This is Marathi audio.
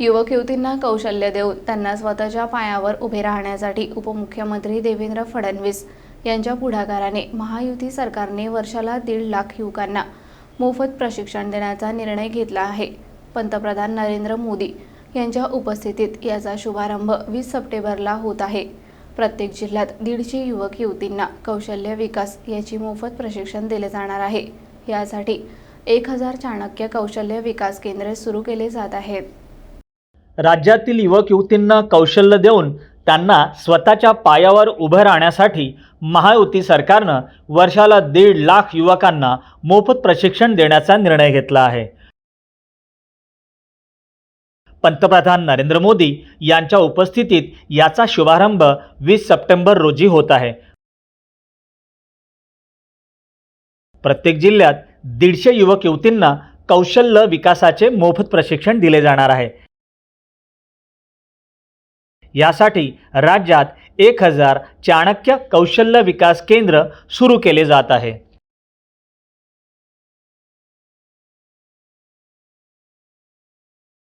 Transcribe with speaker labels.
Speaker 1: युवक युवतींना कौशल्य देऊन त्यांना स्वतःच्या पायावर उभे राहण्यासाठी उपमुख्यमंत्री देवेंद्र फडणवीस यांच्या पुढाकाराने महायुती सरकारने वर्षाला दीड लाख युवकांना मोफत प्रशिक्षण देण्याचा निर्णय घेतला आहे. पंतप्रधान नरेंद्र मोदी यांच्या उपस्थितीत याचा शुभारंभ वीस सप्टेंबरला होत आहे. प्रत्येक जिल्ह्यात दीडशे युवक युवतींना कौशल्य विकास याची मोफत प्रशिक्षण दिले जाणार आहे. यासाठी एक हजार चाणक्य कौशल्य विकास केंद्रे सुरू केले जात आहेत.
Speaker 2: राज्यातील युवक युवतींना कौशल्य देऊन त्यांना स्वतःच्या पायावर उभं राहण्यासाठी महायुती सरकारनं वर्षाला दीड लाख युवकांना मोफत प्रशिक्षण देण्याचा निर्णय घेतला आहे. पंतप्रधान नरेंद्र मोदी यांच्या उपस्थितीत याचा शुभारंभ वीस सप्टेंबर रोजी होत आहे. प्रत्येक जिल्ह्यात दीडशे युवक युवतींना कौशल्य विकासाचे मोफत प्रशिक्षण दिले जाणार आहे. यासाठी राज्यात एक हजार चाणक्य कौशल्य विकास केंद्र सुरू केले जात आहे.